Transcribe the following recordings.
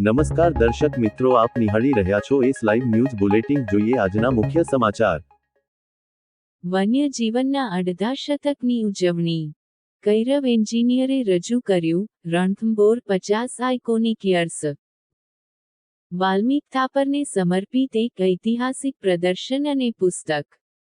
નમસ્કાર દર્શક મિત્રો, આપ નિહાળી રહ્યા છો એસ લાઈવ ન્યૂઝ બુલેટિન. જોઈએ આજના મુખ્ય સમાચાર. વન્ય જીવનના અડધા શતકની ઉજવણી. કૈરવ એન્જિનિયરે રજૂ કર્યું, રણથંભોર પચાસ આઇકોનિક યર્સ. વાલ્મીક થાપરને સમર્પિત એક ઐતિહાસિક પ્રદર્શન અને પુસ્તક.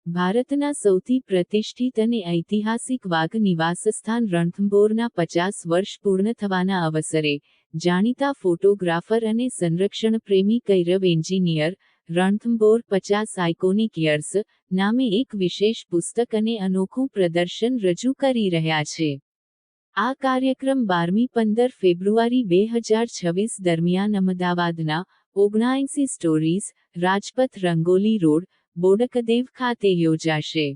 ભારતના સૌથી પ્રતિષ્ઠિત અને ઐતિહાસિક વાઘ નિવાસસ્થાન રણથંભોરના પચાસ વર્ષ પૂર્ણ થવાના અવસરે જાણીતા ફોટોગ્રાફર અને સંરક્ષણ પ્રેમી કૈરવ એન્જિનિયર રણથંબોર પચાસ આઇકોનિક યર્સ નામે એક વિશેષ પુસ્તક અને અનોખું પ્રદર્શન રજૂ કરી રહ્યા છે. આ કાર્યક્રમ બારમી પંદર ફેબ્રુઆરી બે હજાર છવ્વીસ દરમિયાન અમદાવાદના ઓગણાએંસી સ્ટોરીઝ, રાજપથ રંગોલી રોડ, બોડકદેવ ખાતે યોજાશે.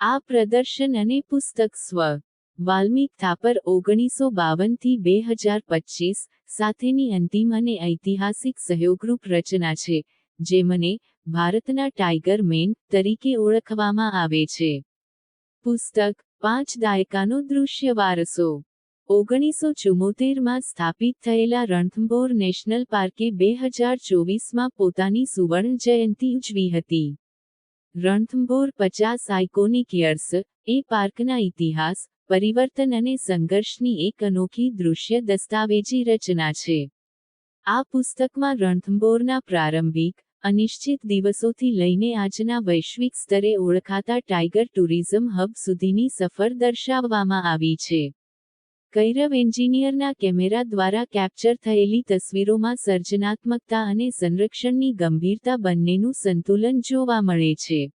આ પ્રદર્શન અને પુસ્તક સ્વ વાલ્મીક થાપર ઓગણીસો બાવનથી બે હજાર પચીસ સાથેની અંતિમ અને ઐતિહાસિક સહયોગરૂપ રચના છે, જે મને ભારતના ટાઈગર મેન તરીકે ઓળખવામાં આવે છે. પુસ્તક, પાંચ દાયકાનો દૃશ્ય વારસો. ઓગણીસો ચુમ્મોતેરમાં સ્થાપિત થયેલા રણથંભોર નેશનલ પાર્કે બે હજાર ચોવીસમાં પોતાની સુવર્ણ જયંતિ ઉજવી હતી. રણથંભોર પચાસ આઇકોનિક યર્સ, એ પાર્કના ઇતિહાસ પરિવર્તન અને સંઘર્ષની એક અનોખી દૃશ્ય દસ્તાવેજી રચના છે. આ પુસ્તકમાં રણથંભોરના પ્રારંભિક, અનિશ્ચિત દિવસોથી લઈને આજના વૈશ્વિક સ્તરે ઓળખાતા ટાઈગર ટુરિઝમ હબ સુધીની સફર દર્શાવવામાં આવી છે. કૈરવ એન્જિનિયરના કેમેરા દ્વારા કેપ્ચર થયેલી તસવીરોમાં સર્જનાત્મકતા અને સંરક્ષણની ગંભીરતા બંનેનું સંતુલન જોવા મળે છે.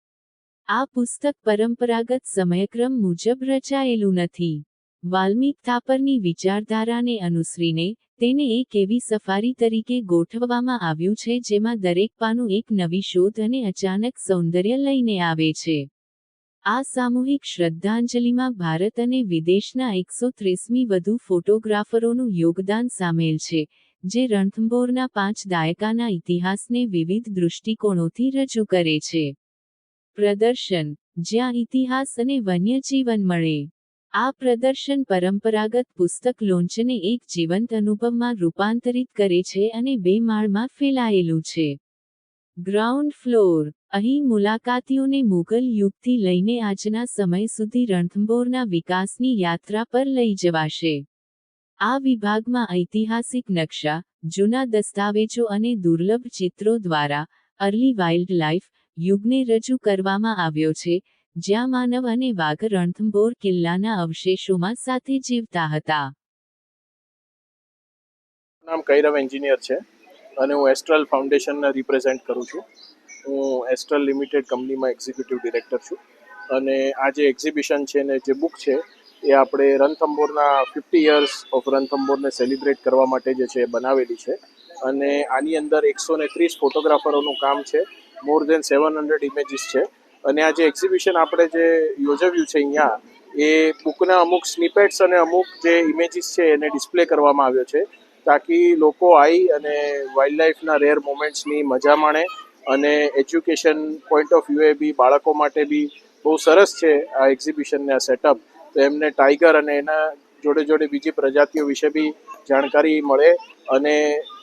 આ પુસ્તક પરંપરાગત સમયક્રમ મુજબ રચાયેલું નથી. વાલ્મીક થાપરની વિચારધારાને અનુસરીને તેને એક એવી સફારી તરીકે ગોઠવવામાં આવ્યું છે જેમાં દરેક પાનું એક નવી શોધ અને અચાનક સૌંદર્ય લઈને આવે છે. આ સામૂહિક શ્રદ્ધાંજલિમાં ભારત અને વિદેશના એકસો ત્રીસમી વધુ ફોટોગ્રાફરોનું યોગદાન સામેલ છે, જે રણથંભોરના પાંચ દાયકાના ઇતિહાસને વિવિધ દૃષ્ટિકોણોથી રજૂ કરે છે. પ્રદર્શન, જ્યાં ઇતિહાસ અને વન્યજીવન મળે. આ પ્રદર્શન પરંપરાગત પુસ્તક લોન્ચને એક જીવંત અનુભવમાં રૂપાંતરિત કરે છે અને બે માળમાં ફેલાયેલું છે. ગ્રાઉન્ડ ફ્લોર, અહીં મુલાકાતીઓને મુઘલ યુગથી લઈને આજના સમય સુધી રણથંભોરના વિકાસની યાત્રા પર લઈ જવાશે. આ વિભાગમાં ઐતિહાસિક નકશા, જૂના દસ્તાવેજો અને દુર્લભ ચિત્રો દ્વારા અર્લી વાઇલ્ડ લાઇફ યુગને રજૂ કરવામાં આવ્યો છે, જ્યાં માનવ અને વાઘ રણથંભોર કિલ્લાના અવશેષોમાં સાથે જીવતા હતા. નામ કૈરવ એન્જિનિયર છે અને હું એસ્ટ્રલ ફાઉન્ડેશનને રિપ્રેઝેન્ટ કરું છું. હું એસ્ટ્રલ લિમિટેડ કંપનીમાં એક્ઝિક્યુટિવ ડિરેક્ટર છું અને આ જે એક્ઝિબિશન છે ને જે બુક છે, એ આપણે રણથંભોરના ફિફ્ટી યર્સ ઓફ રણથંભોરને સેલિબ્રેટ કરવા માટે જે છે એ બનાવેલી છે અને આની અંદર એકસો ને ત્રીસ ફોટોગ્રાફરોનું કામ છે. મોર દેન સેવન હંડ્રેડ ઇમેજીસ છે. અને આ જે એક્ઝિબિશન આપણે જે યોજવ્યું છે અહીંયા, એ બુકના અમુક સ્નિપેટ્સ અને અમુક જે ઇમેજીસ છે એને ડિસ્પ્લે કરવામાં આવ્યો છે, તાકી લોકો આવી અને વાઇલ્ડ લાઈફના રેર મોમેન્ટ્સની મજા માણે અને એજ્યુકેશન પોઈન્ટ ઓફ વ્યૂએ બી બાળકો માટે બી બહુ સરસ છે આ એક્ઝિબિશનને આ સેટઅપ તો એમને ટાઈગર અને એના જોડે જોડે બીજી પ્રજાતિઓ વિશે બી જાણકારી મળે અને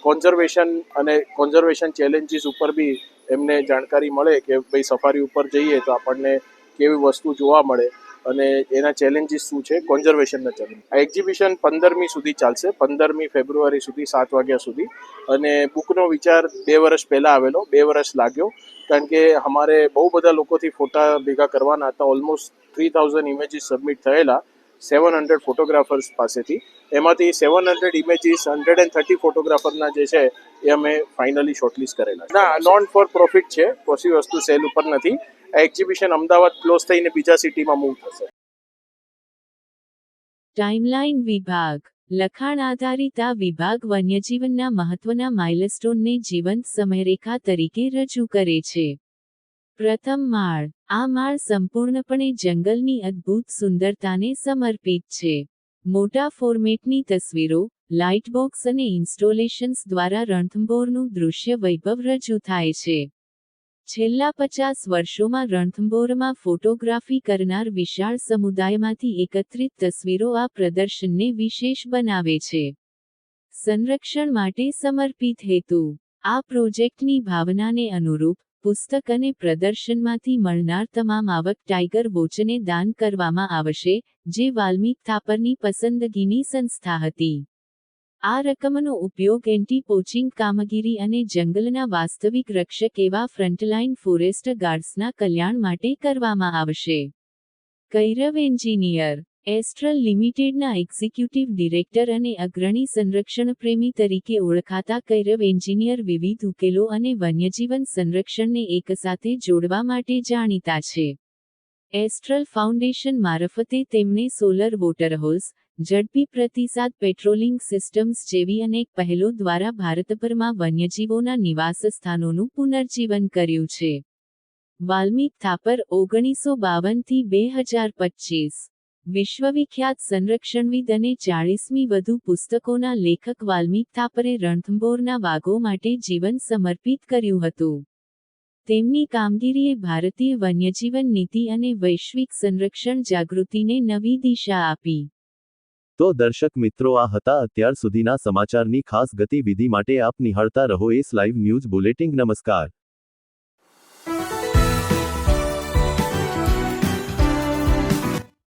કોન્ઝર્વેશન અને કોન્ઝર્વેશન ચેલેન્જીસ ઉપર બી એમને જાણકારી મળે કે ભાઈ સફારી ઉપર જઈએ તો આપણને કેવી વસ્તુ જોવા મળે અને એના ચેલેન્જીસ શું છે કોન્ઝર્વેશનના ચેલેન્જ આ એક્ઝિબિશન પંદરમી સુધી ચાલશે, પંદરમી ફેબ્રુઆરી સુધી, સાત વાગ્યા સુધી. અને બુકનો વિચાર બે વર્ષ પહેલાં આવેલો, બે વર્ષ લાગ્યો. કારણ કે અમારે બહુ બધા લોકોથી ફોટા ભેગા કરવાના હતા almost three thousand images submit થયેલા. સેવન હંડ્રેડ ફોટોગ્રાફર્સ પાસેથી. એમાંથી seven hundred images hundred and thirty ફોટોગ્રાફરના જે છે એ અમે ફાઇનલી શોર્ટલિસ્ટ કરેલા ના નોન ફોર પ્રોફિટ છે કોઈ વસ્તુ સેલ ઉપર નથી. આ એક્ઝિબિશન અમદાવાદ ક્લોઝ થઈને બીજા સિટીમાં મૂવ થશે. ટાઈમલાઈન વિભાગ. લખાણ આધારિત આ વિભાગ વન્યજીવનના મહત્વના માઇલસ્ટોનને જીવંત સમયરેખા તરીકે રજૂ કરે છે. પ્રથમ માળ. આ માળ સંપૂર્ણપણે જંગલની અદ્ભુત સુંદરતાને સમર્પિત છે. મોટા ફોર્મેટની તસવીરો લાઇટબોક્સ અને ઇન્સ્ટોલેશન્સ દ્વારા રણથંભોરનું દૃશ્ય વૈભવ રજૂ થાય છે. છેલ્લા પચાસ વર્ષોમાં રણથંભોરમાં ફોટોગ્રાફી કરનાર વિશાળ સમુદાયમાંથી એકત્રિત તસવીરો આ પ્રદર્શનને વિશેષ બનાવે છે. સંરક્ષણ માટે સમર્પિત હેતુ. આ પ્રોજેક્ટની ભાવનાને અનુરૂપ પુસ્તક અને પ્રદર્શનમાંથી મળનાર તમામ આવક ટાઈગર વોચને દાન કરવામાં આવશે, જે વાલ્મીક થાપરની પસંદગીની સંસ્થા હતી. આ રકમનો ઉપયોગ એન્ટી પોચિંગ કામગીરી અને જંગલના વાસ્તવિક રક્ષક એવા ફ્રન્ટલાઇન ફોરેસ્ટ ગાર્ડ્સના કલ્યાણ માટે કરવામાં આવશે. કૈરવ એન્જિનિયર એસ્ટ્રલ લિમિટેડના એક્ઝિક્યુટિવ ડિરેક્ટર અને અગ્રણી સંરક્ષણ પ્રેમી તરીકે ઓળખાતા કૈરવ એન્જિનિયર વિવિધ ઉકેલો અને વન્યજીવન સંરક્ષણને એકસાથે જોડવા માટે જાણીતા છે. એસ્ટ્રલ ફાઉન્ડેશન મારફતે તેમને સોલર વોટરહોલ્સ ઝડપી પ્રતિસાદ પેટ્રોલિંગ સિસ્ટમ્સ જેવી અનેક પહેલો દ્વારા ભારતભરમાં વન્યજીવોના નિવાસ સ્થાનોનું પુનર્જીવન કર્યું છે. વાલ્મીક થાપર ઓગણીસો બાવનથી બે હજાર પચીસ. વિશ્વવિખ્યાત સંરક્ષણવિદ અને ચાળીસમી વધુ પુસ્તકોના લેખક વાલ્મીક થાપરે રણથંભોરના વાઘો માટે જીવન સમર્પિત કર્યું હતું. તેમની કામગીરીએ ભારતીય વન્યજીવન નીતિ અને વૈશ્વિક સંરક્ષણ જાગૃતિને નવી દિશા આપી. તો દર્શક મિત્રો, આ હતા અત્યાર સુધીના સમાચારની ખાસ ગતિવિધિ માટે આપ નિહાળતા રહો એસ લાઈવ ન્યૂઝ બુલેટિંગ નમસ્કાર.